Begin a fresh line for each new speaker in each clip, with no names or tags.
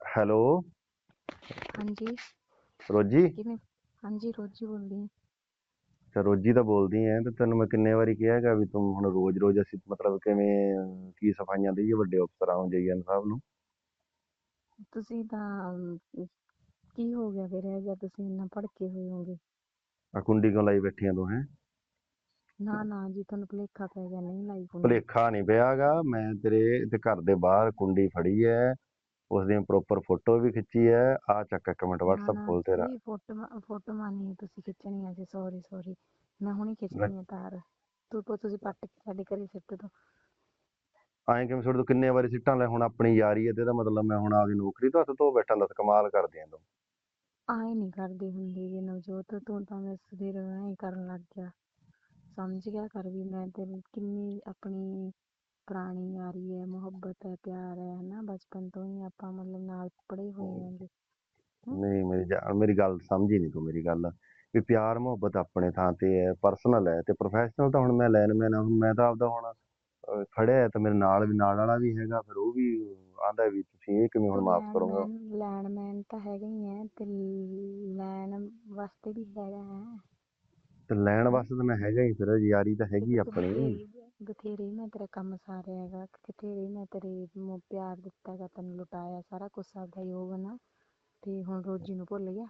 Hello.
ਹਾਂਜੀ।
ਰੋਜੀ?
ਕਿਵੇਂ? ਹਾਂਜੀ ਰੋਜੀ ਬੋਲਦੀ ਹਾਂ।
ਤੇ ਰੋਜੀ ਤਾਂ ਬੋਲਦੀ ਐ ਤੇ ਤੈਨੂੰ ਮੈਂ ਕਿੰਨੇ ਵਾਰੀ ਕਿਹਾ ਹੈਗਾ ਵੀ ਤੂੰ ਹੁਣ ਰੋਜ਼-ਰੋਜ਼ ਅਸੀਂ ਮਤਲਬ ਕਿਵੇਂ ਅਹ, ਕੀ ਸਫਾਈਆਂ ਦੇਈਏ ਵੱਡੇ ਅਫਸਰਾਂ ਨੂੰ ਜੀਐਨ ਸਾਹਿਬ ਨੂੰ?
ਤੁਸੀਂ ਤਾਂ ਅਮ, ਕੀ ਹੋ ਗਿਆ ਫਿਰ ਇਹ ਜਿਹਾ ਤੁਸੀਂ ਇੰਨਾ ਭੜਕੇ ਹੋਏ ਹੋਗੇ।
ਆ ਕੁੰਡੀ ਕਿਉਂ ਲਾਈ ਬੈਠੀਆਂ ਤੂੰ ਹੈ
ਨਾ ਨਾ ਜੀ ਤੁਹਾਨੂੰ ਭੁਲੇਖਾ ਪੈ ਗਿਆ ਨਹੀਂ ਲਾਈ ਕੁੰਡੀ।
ਭੁਲੇਖਾ ਨਹੀਂ ਪਿਆਗਾ ਮੈਂ ਤੇਰੇ ਤੇ ਘਰ ਦੇ ਬਾਹਰ ਕੁੰਡੀ ਫੜੀ ਐ ਉਸ ਦੀ ਪ੍ਰੋਪਰ ਫੋਟੋ ਵੀ ਖਿੱਚੀ ਐ ਆ ਚੱਕ ਇੱਕ ਮਿੰਟ WhatsApp ਖੋਲ ਤੇਰਾ।
ਜੀ ਫੋਟੋ ਫੋਟੋ ਨਹੀਂ ਤੁਸੀਂ ਖਿੱਚਣੀਆਂ ਜੀ ਸੌਰੀ ਸੌਰੀ ਮੈਂ ਹੁਣੀ ਖਿੱਚਣੀ ਹੈ ਤਾਰ। ਤੂੰ ਤੂੰ- ਤੁਸੀਂ ਪੱਟ ਕੇ ਸਾਡੇ ਘਰੇ ਸਿੱਟ ਦੋ।
ਐਂ ਕਿਵੇਂ ਛੋੜ ਤੂੰ ਕਿੰਨੇ ਵਾਰੀ ਸਿੱਟਾਂ ਲੈ ਹੁਣ ਆਪਣੀ ਯਾਰੀ ਐ ਤੇ ਇਹਦਾ ਮਤਲਬ ਮੈਂ ਹੁਣ ਆਪਦੀ ਨੌਕਰੀ ਤੋਂ ਹੱਥ ਧੋ ਬੈਠਾ ਦੱਸ ਕਮਾਲ ਕਰਦੀ ਐ ਤੂੰ।
ਆਏ ਨਹੀਂ ਕਰਦੇ ਹੁੰਦੇ ਜੀ ਨਵਜੋਤ ਤੂੰ ਤਾਂ ਮੈਂ ਸਵੇਰ ਐਂ ਕਰਨ ਲੱਗ ਗਿਆ। ਸਮਝ ਗਿਆ ਕਰ ਵੀ ਮੈਂ ਤੇ ਕਿੰਨੀ ਆਪਣੀ ਪੁਰਾਣੀ ਯਾਰੀ ਹੈ ਮੁਹੱਬਤ ਹੈ ਪਿਆਰ ਹੈ ਹਨਾ? ਬਚਪਨ ਤੋਂ ਹੀ ਆਪਾਂ ਮਤਲਬ ਨਾਲ ਪੜ੍ਹੇ ਹੋਏ ਆਂਗੇ
ਨਹੀਂ ਮੇਰੀ ਜਾ- ਮੇਰੀ ਗੱਲ ਸਮਝੀ ਨਹੀਂ ਤੂੰ ਮੇਰੀ ਗੱਲ। ਵੀ ਪਿਆਰ ਮੁਹੱਬਤ ਆਪਣੇ ਥਾਂ ਤੇ ਹੈ ਪਰਸਨਲ ਹੈ ਤੇ ਪ੍ਰੋਫੈਸ਼ਨਲ ਤਾਂ ਹੁਣ ਮੈਂ ਲੈਨ ਮੈਨ ਹੁਣ ਮੈਂ ਤਾਂ ਆਪਦਾ ਹੁਣ ਅਹ, ਖੜਿਆ ਹੈ ਤੇ ਮੇਰੇ ਨਾਲ ਵੀ ਨਾਲ ਵਾਲਾ ਵੀ ਹੈਗਾ ਫਿਰ ਉਹ ਵੀ ਆਂਦਾ ਵੀ ਤੁਸੀਂ ਇਹ ਕਿਵੇਂ ਹੁਣ ਮਾਫ ਕਰੋਗੇ?
ਲੈਂਡਮੈਨ ਲੈਂਡਮੈਨ ਤਾਂ ਹੈਗਾ ਹੀ ਹੈ ਤੇ ਲੈਣ ਵਾਸਤੇ ਵੀ ਹੈਗਾ ਹੈ।
ਤੇ ਲੈਣ ਵਾਸਤੇ ਤਾਂ ਮੈਂ ਹੈਗਾ ਹੀ ਫਿਰ ਯਾਰੀ ਤਾਂ ਹੈਗੀ ਆਪਣੀ।
ਬਥੇਰੇ ਮੈਂ ਤੇਰਾ ਕੰਮ ਸਾਰਿਆ ਹੈਗਾ ਬਥੇਰੇ ਮੈਂ ਤੇਰੇ ਨੂੰ ਪਿਆਰ ਦਿੱਤਾ ਹੈਗਾ ਤੈਨੂੰ ਲੁਟਾਇਆ ਸਾਰਾ ਕੁਝ ਆਪਦਾ ਯੋਗ ਨਾ। ਤੇ ਹੁਣ ਰੋਜੀ ਨੂੰ ਭੁੱਲ ਗਿਆ?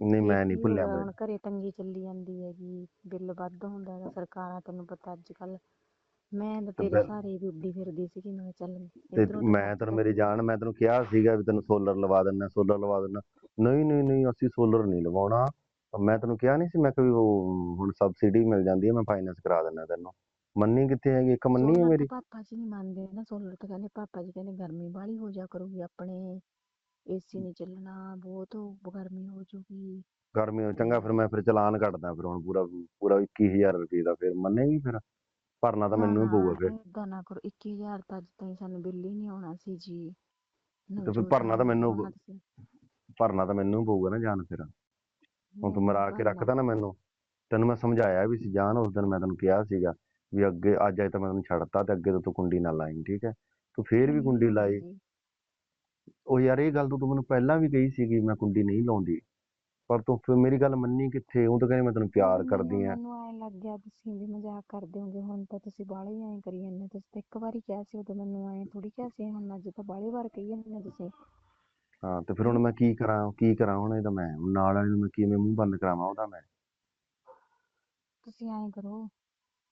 ਨਹੀਂ ਮੈਂ ਨਹੀਂ ਭੁੱਲਿਆ ਮੈਂ।
ਹੁਣ ਘਰੇ ਤੰਗੀ ਚੱਲੀ ਜਾਂਦੀ ਹੈਗੀ ਬਿੱਲ ਵੱਧ ਹੁੰਦਾ ਹੈਗਾ ਸਰਕਾਰਾਂ ਤੈਨੂੰ ਪਤਾ ਅੱਜ ਕੱਲ ਮੈਂ ਤਾਂ ਤੇਰੇ ਸਾਰੇ ਵੀ ਉੱਡੀ ਫਿਰਦੀ ਸੀ ਕਿ ਮੈਂ ਚੱਲ
ਤੇ
ਇੱਧਰੋਂ ਤਾਂ
ਮੈਂ ਤੈਨੂੰ ਮੇਰੀ ਜਾਨ ਮੈਂ ਤੈਨੂੰ ਕਿਹਾ ਸੀਗਾ ਵੀ ਤੈਨੂੰ ਸੋਲਰ ਲਵਾ ਦਿੰਦਾ ਸੋਲਰ ਲਵਾ ਦਿੰਦਾ। ਨਹੀਂ ਨਹੀਂ ਨਹੀਂ ਅਸੀਂ ਸੋਲਰ ਨਹੀਂ ਲਵਾਉਣਾ। ਮੈਂ ਤੈਨੂੰ ਕਿਹਾ ਨਹੀਂ ਸੀ ਮੈਂ ਕਿ ਵੀ ਉਹ ਹੁਣ ਸਬਸਿਡੀ ਮਿਲ ਜਾਂਦੀ ਹੈ ਮੈਂ ਫਾਈਨੈਂਸ ਕਰਾ ਦਿੰਦਾ ਤੈਨੂੰ। ਮੰਨੀ ਕਿੱਥੇ ਹੈਗੀ ਇੱਕ ਮੰਨੀ ਹੈ
ਸੋਲਰ
ਮੇਰੀ?
ਤਾਂ ਪਾਪਾ ਜੀ ਨਹੀਂ ਮੰਨਦੇ ਨਾ ਸੋਲਰ ਤਾਂ ਕਹਿੰਦੇ ਪਾਪਾ ਜੀ ਕਹਿੰਦੇ ਗਰਮੀ ਬਾਹਲੀ ਹੋ ਜਾ ਕਰੂਗੀ ਆਪਣੇ ਏਸੀ ਨਹੀਂ ਚੱਲਣਾ ਬਹੁਤ ਗਰਮੀ ਹੋ ਜੂਗੀ।
ਗਰਮੀ ਨੂੰ ਚੰਗਾ ਫਿਰ ਮੈਂ ਫਿਰ ਚਲਾਨ ਕੱਟਦਾ ਫਿਰ ਹੁਣ ਪੂਰਾ ਪੂਰਾ 21000 ਰੁਪਏ ਦਾ ਫਿਰ ਮੰਨੇਗੀ ਫਿਰ ਭਰਨਾ ਤਾਂ ਮੈਨੂੰ ਹੀ ਪਊਗਾ ਫਿਰ।
ਨਾ ਕਰੋ 21000 ਤਾਂ ਅੱਜ ਤਾਈਂ ਸਾਨੂੰ ਬਿੱਲ ਹੀ ਨਹੀਂ ਆਉਣਾ ਸੀ ਜੀ।
ਤੇ ਫਿਰ ਭਰਨਾ ਤਾਂ ਮੈਨੂੰ
ਸੀ।
ਭਰਨਾ ਤਾਂ ਮੈਨੂੰ ਹੀ ਪਊਗਾ ਨਾ ਜਾਨ ਫਿਰ। ਹੁਣ ਤੂੰ ਮਰਾ ਕੇ। ਰੱਖਦਾ ਨਾ ਮੈਨੂੰ। ਤੈਨੂੰ ਮੈਂ ਸਮਝਾਇਆ ਵੀ ਸੀ ਜਾਨ ਉਸ ਦਿਨ ਮੈਂ ਤੈਨੂੰ ਕਿਹਾ ਸੀਗਾ ਵੀ ਅੱਗੇ ਅੱਜ ਅਜੇ ਤਾਂ ਮੈਂ ਤੈਨੂੰ ਛੱਡਤਾ ਤੇ ਅੱਗੇ ਤੋਂ ਤੂੰ ਕੁੰਡੀ ਨਾ ਲਾਈਂ ਠੀਕ ਹੈ? ਤੂੰ ਫੇਰ ਵੀ ਕੁੰਡੀ ਲਾਈ। ਉਹ ਯਾਰ ਇਹ ਗੱਲ ਤੂੰ ਮੈਨੂੰ ਪਹਿਲਾਂ ਵੀ ਕਹੀ ਸੀਗੀ ਮੈਂ ਕੁੰਡੀ ਨਹੀਂ ਲਾਉਂਦੀ। ਪਰ ਤੂੰ ਫਿਰ ਮੇਰੀ ਗੱਲ ਮੰਨੀ ਕਿੱਥੇ? ਉਹ ਤਾਂ ਕਹਿੰਦੀ ਮੈਂ ਤੈਨੂੰ ਪਿਆਰ ਕਰਦੀ ਆ
ਮੈਨੂੰ ਐ ਲੱਗ ਗਿਆ ਤੁਸੀਂ ਵੀ ਮਜ਼ਾਕ ਕਰਦੇ ਹੋਗੇ ਹੁਣ ਤਾਂ ਤੁਸੀਂ ਬਾਹਲੇ ਹੀ ਐਂ ਕਰੀ ਜਾਂਦੇ ਤੁਸੀਂ ਤਾਂ ਇੱਕ ਵਾਰੀ ਕਿਹਾ ਸੀ ਉਦੋਂ ਮੈਨੂੰ ਐਂ ਥੋੜੀ ਕਿਹਾ ਸੀ ਹੁਣ ਅੱਜ ਤਾਂ ਬਾਹਲੀ ਵਾਰ ਕਹੀ ਜਾਂਦੇ ਹੋ ਤੁਸੀਂ।
ਹਾਂ ਤੇ ਫਿਰ ਹੁਣ ਮੈਂ ਕੀ ਕਰਾਂ ਕੀ ਕਰਾਂ ਹੁਣ ਇਹਦਾ ਮੈਂ? ਨਾਲ ਵਾਲੇ ਨੂੰ ਮੈਂ ਕਿਵੇਂ ਮੂੰਹ ਬੰਦ ਕਰਾਵਾਂ ਉਹਦਾ ਮੈਂ?
ਤੁਸੀਂ ਐਂ ਕਰੋ।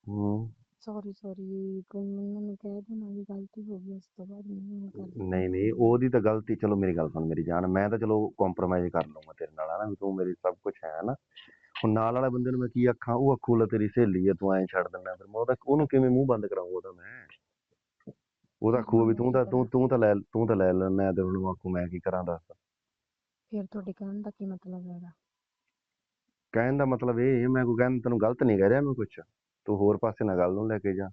ਹੂੰ।
ਸੌਰੀ ਸੌਰੀ ਕੋਈ ਮੈਨੂੰ ਕਹਿ ਦੇਣਾ ਵੀ ਗਲਤੀ ਹੋ ਗਈ ਉਸ ਤੋਂ ਬਾਅਦ ਨਹੀਂ ਕਰਦੀ
ਨਹੀਂ ਨਹੀਂ ਉਹਦੀ ਤਾਂ ਗਲਤੀ ਚਲੋ ਮੇਰੀ ਗੱਲ ਸੁਣ ਮੇਰੀ ਜਾਨ ਮੈਂ ਤਾਂ ਚਲੋ ਕੰਪਰੋਮਾਈਜ਼ ਕਰ ਲਊਂਗਾ ਤੇਰੇ ਨਾਲ ਹਨਾ ਵੀ ਤੂੰ ਮੇਰੀ ਸਭ ਕੁਝ ਹੈ ਨਾ ਹੁਣ ਨਾਲ ਵਾਲੇ ਬੰਦੇ ਨੂੰ ਮੈਂ ਕੀ ਆਖਾਂ ਉਹ ਆਖੂ ਲੈ ਤੇਰੀ ਸਹੇਲੀ ਹੈ ਤੂੰ ਐਂ ਛੱਡ ਦਿੰਦਾ ਫਿਰ ਮੈਂ ਉਹਦਾ ਉਹਨੂੰ ਕਿਵੇਂ ਮੂੰਹ ਬੰਦ ਕਰਾਊਂਗਾ ਉਹਦਾ ਮੈਂ? ਉਹਦਾ ਆਖੂ ਵੀ ਤੂੰ ਤਾਂ ਤੂੰ ਤੂੰ ਤਾਂ ਲੈ ਤੂੰ ਤਾਂ ਲੈ ਲੈਣਾ ਤੇ ਉਹਨੂੰ ਆਖੂ ਮੈਂ ਕੀ ਕਰਾਂ ਦੱਸ?
ਫਿਰ ਤੁਹਾਡੇ ਕਹਿਣ ਦਾ ਕੀ ਮਤਲਬ ਹੈਗਾ?
ਕਹਿਣ ਦਾ ਮਤਲਬ ਇਹ ਹੈ, ਮੈਂ ਕੋਈ ਕਹਿਣ ਤੈਨੂੰ ਗਲਤ ਨਹੀਂ ਕਹਿ ਰਿਹਾ ਮੈਂ ਕੁਛ। ਤੂੰ ਹੋਰ ਪਾਸੇ ਨਾ ਗੱਲ ਨੂੰ ਲੈ ਕੇ ਜਾ।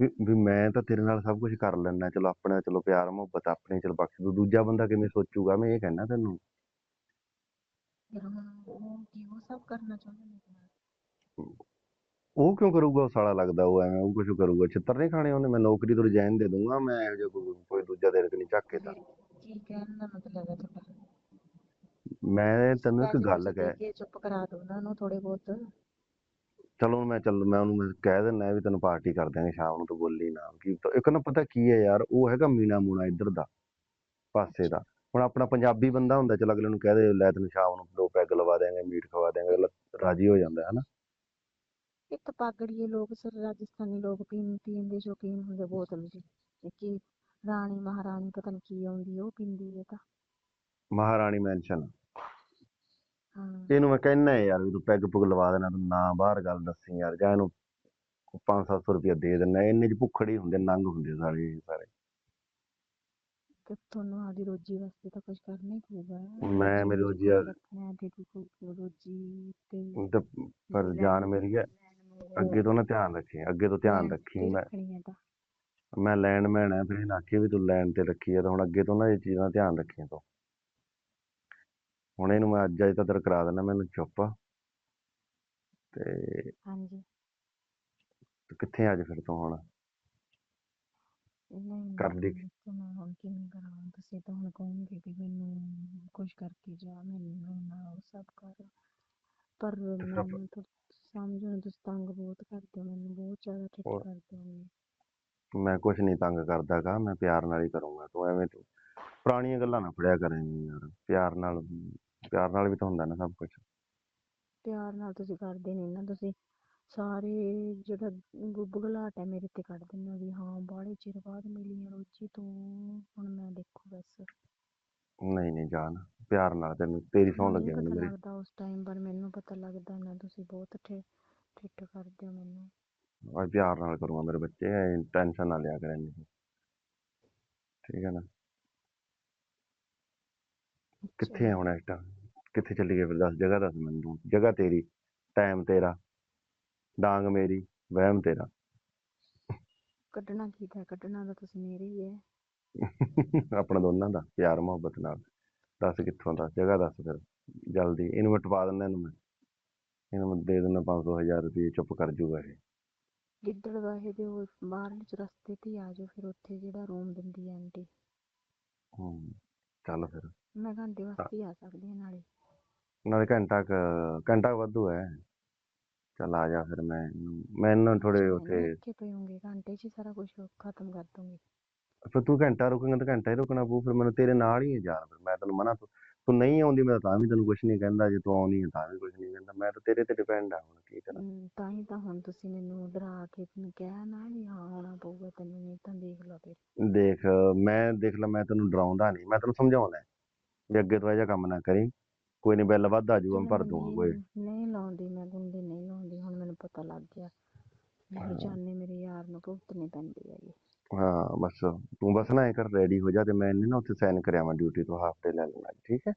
ਵੀ ਵੀ ਮੈਂ ਤਾਂ ਤੇਰੇ ਨਾਲ ਸਭ ਕੁਝ ਕਰ ਲੈਣਾ ਚਲੋ ਆਪਣਾ ਚਲੋ ਪਿਆਰ ਮੁਹੱਬਤ ਆਪਣੇ ਚਲੋ ਬਾਕੀ ਦੂ- ਦੂਜਾ ਬੰਦਾ ਕਿਵੇਂ ਸੋਚੂਗਾ ਮੈਂ ਇਹ ਕਹਿਣਾ ਤੈਨੂੰ।
ਫਿਰ ਹੁਣ ਉਹ ਕੀ ਉਹ ਸਭ ਕਰਨਾ ਚਾਹੁੰਦੇ ਨੇ ਤੁਹਾਡੇ
ਉਹ ਕਿਉਂ ਕਰੂਗਾ ਉਹ ਸਾਲਾ ਲੱਗਦਾ ਉਹ ਐਵੇਂ ਉਹ ਕੁਝ ਕਰੂਗਾ। ਛਿੱਤਰ ਨਹੀਂ ਖਾਣੇ ਉਹਨੇ ਮੈਂ ਨੌਕਰੀ ਤੋਂ ਰਿਜ਼ਾਈਨ ਦੇ ਦੂੰਗਾ ਮੈਂ ਇਹੋ ਜਿਹਾ ਕੋਈ ਕੋਈ ਦੂਜਾ ਤੇ ਨਹੀਂ ਝੱਕ ਕੇ ਤਾਂ।
ਕੀ ਕਹਿਣ ਦਾ ਮਤਲਬ ਹੈ ਤੁਹਾਡਾ?
ਮੈਂ ਤੈਨੂੰ ਇੱਕ ਗੱਲ
ਦੇ
ਕਹਿ
ਚੁੱਪ ਕਰਾ ਦੋ ਉਹਨਾਂ ਨੂੰ ਥੋੜੇ ਬਹੁਤ।
ਚਲੋ ਮੈਂ ਚੱਲ ਮੈਂ ਉਹਨੂੰ ਮੈਂ ਕਹਿ ਦਿੰਦਾ ਵੀ ਤੈਨੂੰ ਪਾਰਟੀ ਕਰ ਦਿਆਂਗੇ ਸ਼ਾਮ ਨੂੰ ਤੂੰ ਬੋਲੀ ਨਾ ਕੀ ਇੱਕ ਨਾ ਪਤਾ ਕੀ ਹੈ ਯਾਰ ਉਹ ਹੈਗਾ ਮੀਨਾ ਮੂਣਾ ਇੱਧਰ ਦਾ ਪਾਸੇ ਦਾ। ਹੁਣ ਆਪਣਾ ਪੰਜਾਬੀ ਬੰਦਾ ਹੁੰਦਾ ਚਲ ਅਗਲੇ ਨੂੰ ਕਹਿ ਦੇ ਲੈ ਤੈਨੂੰ ਸ਼ਾਮ ਨੂੰ ਦੋ ਪੈਗ ਲਵਾ ਦਿਆਂਗੇ ਮੀਟ ਖਵਾ ਦਿਆਂਗੇ ਅਗਲਾ ਰਾਜੀ ਹੋ ਜਾਂਦਾ ਹੈ ਨਾ
ਇੱਕ ਪਾਗੜੀਏ ਲੋਕ ਸਰ ਰਾਜਸਥਾਨੀ ਲੋਕ ਪੀਣ ਪੀਣ ਦੇ ਸ਼ੌਕੀਨ ਹੁੰਦੇ ਬੋਤਲ ਜੀ। ਕੀ ਰਾਣੀ ਮਹਾਰਾਣੀ ਪਤਾ ਨਹੀਂ ਕੀ ਆਉਂਦੀ ਉਹ ਪੀਂਦੀ ਹੈ ਤਾਂ।
ਮਹਾਰਾਣੀ ਮੈਂਸ਼ਨ
ਹਾਂ
ਇਹਨੂੰ ਮੈਂ ਕਹਿਣਾ ਯਾਰ ਵੀ ਤੂੰ ਪੈਗ ਪੁਗ ਲਵਾ ਦੇਣਾ ਤੂੰ ਨਾ ਬਾਹਰ ਗੱਲ ਦੱਸੀ ਯਾਰ ਜਾਂ ਇਹਨੂੰ 5-700 ਰੁਪਇਆ ਦੇ ਦੇਣਾ ਇੰਨੇ ਚ ਭੁੱਖੜ ਹੀ ਹੁੰਦੇ ਨੰਗ ਹੁੰਦੇ ਸਾਰੇ ਇਹ ਸਾਰੇ।
ਕਿ ਤੁਹਾਨੂੰ ਆਦੀ ਰੋਜੀ ਵਾਸਤੇ ਤਾਂ ਕੁਝ ਕਰਨਾ ਹੀ ਪਊਗਾ।
ਮੈਂ ਮੇਰੀ ਰੋਜੀ ਆ-
ਰੱਖਣਾ ਤੇ ਕੋਈ ਰੋਜੀ ਤੇ
ਤੇ ਪਰ ਜਾਨ ਮੇਰੀ ਹੈ ਅੱਗੇ ਤੋਂ ਨਾ ਧਿਆਨ ਰੱਖੀ ਅੱਗੇ ਤੋਂ ਧਿਆਨ ਰੱਖੀ ਮੈਂ।
ਰੱਖਣੀ ਹੈ ਤਾਂ।
ਮੈਂ ਲੈਣ ਮੈਨ ਹੈ ਫਿਰ ਇਹਨਾਂ ਆਖੀ ਵੀ ਤੂੰ ਲੈਣ ਤੇ ਰੱਖੀ ਆ ਤਾਂ ਹੁਣ ਅੱਗੇ ਤੋਂ ਨਾ ਇਹ ਚੀਜ਼ਾਂ ਦਾ ਧਿਆਨ ਰੱਖੀ ਤੂੰ। ਹੁਣ ਇਹਨੂੰ ਮੈਂ ਅੱਜ ਅੱਜ ਤਾਂ ਤੇਰਾ ਕਰਾ ਦੇਣਾ ਮੈਨੂੰ ਚੁੱਪ ਤੇ
ਹਾਂਜੀ।
ਤੂੰ ਕਿੱਥੇ ਅੱਜ ਫਿਰ ਤੂੰ ਹੁਣ?
ਨਹੀਂ
ਕਰ
ਨਹੀਂ ਤੇ ਮੈਂ ਹੁਣ ਕਿਵੇਂ ਕਰਾਂ? ਤੁਸੀਂ ਤਾਂ ਹੁਣ ਕਹੋਗੇ ਵੀ ਮੈਨੂੰ ਕੁਛ ਕਰਕੇ ਜਾ ਮੈਨੂੰ ਨਾ ਉਹ ਸਭ ਕਰ। ਪਰ ਮੈਨੂੰ ਤਾਂ ਸਮਝੋ ਨਾ ਤੁਸੀਂ ਤੰਗ ਬਹੁਤ ਕਰਦੇ ਹੋ ਮੈਨੂੰ ਬਹੁਤ ਜ਼ਿਆਦਾ ਠਿੱਠ
ਹੋਰ।
ਕਰਦੇ ਹੋ।
ਮੈਂ ਨਹੀਂ ਤੰਗ ਪਿਆਰ ਨਾਲ ਹੀ ਕਰੂੰਗਾ ਤੂੰ ਐਵੇਂ ਤੂੰ ਪੁਰਾਣੀਆਂ ਗੱਲਾਂ ਨਾ ਫੜਿਆ ਕਰ ਐਵੇਂ ਯਾਰ ਪਿਆਰ ਨਾਲ ਪਿਆਰ ਨਾਲ ਵੀ ਤਾਂ ਹੁੰਦਾ ਨਾ ਸਭ ਕੁਝ
ਪਿਆਰ ਨਾਲ ਤੁਸੀਂ ਕਰਦੇ ਨਹੀਂ ਨਾ ਤੁਸੀਂ ਸਾਰੇ ਜਿਹੜਾ ਗੁੱਬਗਲਾਟ ਹੈ ਮੇਰੇ ਤੇ ਕੱਢ ਦਿੰਦੇ ਹੋ ਵੀ ਹਾਂ ਬਾਹਲੇ ਚਿਰ ਬਾਅਦ ਮਿਲੀ ਆ ਰੋਜੀ ਤੂੰ ਹੁਣ ਮੈਂ ਦੇਖੂ ਬਸ।
ਨਹੀਂ ਨਹੀਂ ਜਾਨ ਪਿਆਰ ਨਾਲ ਤੈਨੂੰ ਤੇਰੀ ਸੌਂ
ਹੁਣ
ਲੱਗੇ ਮੈਨੂੰ
ਪਤਾ
ਮੇਰੀ
ਲੱਗਦਾ ਉਸ ਟਾਈਮ ਪਰ ਮੈਨੂੰ ਪਤਾ ਲੱਗਦਾ ਨਾ ਤੁਸੀਂ ਬਹੁਤ ਠੇ ਠਿੱਠ ਕਰਦੇ ਹੋ ਮੈਨੂੰ।
ਅੱਜ ਪਿਆਰ ਨਾਲ ਕਰੂੰਗਾ ਮੇਰੇ ਬੱਚੇ ਟੈਨਸ਼ਨ ਨਾ ਲਿਆ ਕਰ ਇੰਨੀ। ਠੀਕ ਹੈ ਨਾ? ਕਿੱਥੇ ਆ ਹੁਣ ਇਸ ਟਾਈਮ ਕਿੱਥੇ ਚੱਲੀ ਗਏ ਫਿਰ ਦੱਸ ਜਗ੍ਹਾ ਦੱਸ ਮੈਨੂੰ। ਜਗ੍ਹਾ ਤੇਰੀ ਟਾਈਮ ਤੇਰਾ ਡਾਂਗ ਮੇਰੀ ਵਹਿਮ ਤੇਰਾ।
ਕੱਢਣਾ ਕੀ ਤਾਂ ਕੱਢਣਾ ਤਾਂ ਤੁਸੀਂ ਮੇਰੇ ਹੀ ਹੈ।
ਆਪਣਾ ਦੋਨਾਂ ਦਾ ਪਿਆਰ ਮੁਹੱਬਤ ਨਾਲ। ਦੱਸ ਕਿੱਥੋਂ ਦਾ ਜਗ੍ਹਾ ਦੱਸ ਫਿਰ। ਜਲਦੀ। ਇਹਨੂੰ ਮੈਂ ਟਪਾ ਦਿੰਦਾ ਇਹਨੂੰ ਮੈਂ। ਇਹਨੂੰ ਮੈਂ ਦੇ ਦਿੰਦਾ 500 ਹਜ਼ਾਰ ਰੁਪਏ ਚੁੱਪ ਕਰ ਜੂਗਾ ਇਹ
ਗਿੱਦੜ ਵਾਹੇ ਦੇ ਉਹ ਬਾਹਰਲੇ ਚੁਰਸਤੇ ਤੇ ਆ ਜਾਓ ਫਿਰ ਉੱਥੇ ਜਿਹੜਾ ਰੂਮ ਦਿੰਦੀ ਹੈ ਆਂਟੀ।
ਹੂੰ। ਚੱਲ ਫਿਰ।
ਮੈਂ ਘੰਟੇ ਵਾਸਤੇ ਹੀ ਆ ਸਕਦੀ ਹਾਂ ਨਾਲੇ।
ਨਾਲੇ ਘੰਟਾ ਕੁ- ਘੰਟਾ ਵਾਧੂ ਹੈ। ਚੱਲ ਆ ਜਾ ਫਿਰ ਮੈਂ ਮੈਂ ਇਹਨਾਂ ਥੋੜੇ ਉੱਥੇ
ਪਏ ਹੋਗੇ ਘੰਟੇ 'ਚ ਹੀ ਸਾਰਾ ਕੁਝ ਖਤਮ ਕਰ ਦੂੰਗੀ
ਫਿਰ ਤੂੰ ਘੰਟਾ ਰੁਕੇਂਗਾ ਤਾਂ ਘੰਟਾ ਹੀ ਰੁਕਣਾ ਪਊ ਫਿਰ ਮੈਨੂੰ ਤੇਰੇ ਨਾਲ ਹੀ ਹੈ ਯਾਰ ਫਿਰ ਮੈਂ ਤੈਨੂੰ ਮਨਾ ਤੂੰ ਨਹੀਂ ਆਉਂਦੀ ਮੈਂ ਤਾਂ ਵੀ ਤੈਨੂੰ ਕੁਝ ਨਹੀਂ ਕਹਿੰਦਾ ਜੇ ਤੂੰ ਆਉਂਦੀ ਹੈ ਤਾਂ ਵੀ ਕੁਝ ਨਹੀਂ ਕਹਿੰਦਾ ਮੈਂ ਤਾਂ ਤੇਰੇ ਤੇ ਡਿਪੈਂਡ ਆ ਹੁਣ ਕੀ ਕਰਾਂ।
ਹਮ, ਤਾਂ ਹੀ ਤਾਂ ਹੁਣ ਤੁਸੀਂ ਮੈਨੂੰ ਡਰਾ ਕੇ ਮੈਨੂੰ ਕਿਹਾ ਨਾ ਵੀ ਹਾਂ ਆਉਣਾ ਪਊਗਾ ਤੈਨੂੰ ਨਹੀਂ ਤਾਂ ਦੇਖ ਲਓ ਫਿਰ।
ਦੇਖ ਮੈਂ ਦੇਖ ਲਾ ਮੈਂ ਤੈਨੂੰ ਡਰਾਉਂਦਾ ਨਹੀਂ ਮੈਂ ਤੈਨੂੰ ਸਮਝਾਉਂਦਾ ਵੀ ਅੱਗੇ ਤੋਂ ਇਹ ਜਿਹਾ ਕੰਮ ਨਾ ਕਰੀ। ਕੋਈ ਨਹੀਂ ਬਿੱਲ ਵੱਧ ਆ ਜਾਊਗਾ ਮੈਂ ਭਰ ਦੂੰਗਾ ਕੋਈ।
ਨਹੀਂ ਲਾਉਂਦੀ ਮੈਂ ਗੁੰਡੀ ਨਹੀਂ ਲਾਉਂਦੀ ਹੁਣ ਮੈਨੂੰ ਪਤਾ ਲੱਗ ਗਿਆ। ਮੇਰੇ ਜਾਨੇ ਮੇਰੇ ਯਾਰ ਨੂੰ ਭੁਗਤਣੀ ਪੈਂਦੀ ਹੈ ਜੀ।
ਹਾਂ ਬਸ ਤੂੰ ਬਸ ਨਾ ਇਹ ਕਰ ਰੈਡੀ ਹੋ ਜਾ ਤੇ ਮੈਂ ਨਹੀਂ ਨਾ ਉੱਥੇ ਸਾਈਨ ਕਰਿਆ ਮੈਂ ਡਿਊਟੀ ਤੋਂ ਹਾਫ ਡੇ ਲੈ ਲੈਣਾ ਠੀਕ ਹੈ?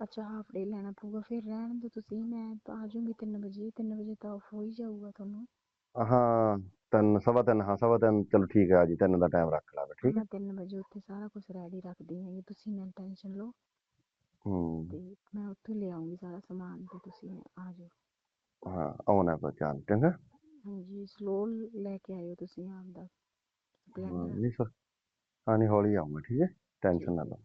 ਅੱਛਾ ਹਾਫ ਡੇ ਲੈਣਾ ਪਊਗਾ ਫਿਰ ਰਹਿਣ ਦਿਓ ਤੁਸੀਂ ਮੈਂ ਤਾਂ ਆ ਜਾਊਂਗੀ 3 ਵਜੇ 3 ਵਜੇ ਤਾਂ ਆਫ ਹੋ ਹੀ ਜਾਊਗਾ ਤੁਹਾਨੂੰ।
ਹਾਂ ਤਿੰਨ ਸਵਾ ਤਿੰਨ ਹਾਂ ਸਵਾ ਤਿੰਨ ਚਲੋ ਠੀਕ ਹੈ ਜੀ ਤਿੰਨ ਦਾ ਟਾਈਮ ਰੱਖ ਲਾ ਠੀਕ ਹੈ?
ਮੈਂ 3 ਵਜੇ ਉੱਥੇ ਸਾਰਾ ਕੁਝ ਰੈਡੀ ਰੱਖਦੀ ਹੈਗੀ ਤੁਸੀਂ ਨਾ ਟੈਨਸ਼ਨ ਲਓ।
ਹੂੰ।
ਤੇ ਮੈਂ ਉੱਥੇ ਲੈ ਆਉਂਗੀ ਸਾਰਾ ਸਮਾਨ ਤੇ ਤੁਸੀਂ ਆ ਜਾਓ
ਹਾਂ ਆਉਣਾ ਪਰ ਚਾਲ ਚੰਗਾ।
ਹਾਂਜੀ ਸਲੋ ਲੈ ਕੇ ਆਇਓ ਤੁਸੀਂ ਆਪਦਾ
ਹਾਂ,
ਸਪਲੈਂਡਰ
ਨਹੀਂ ਸਰ ਹਾਂ ਨਹੀਂ ਹੌਲੀ ਆਉਂਗਾ ਠੀਕ ਹੈ? ਟੈਨਸ਼ਨ ਨਾ ਲਓ।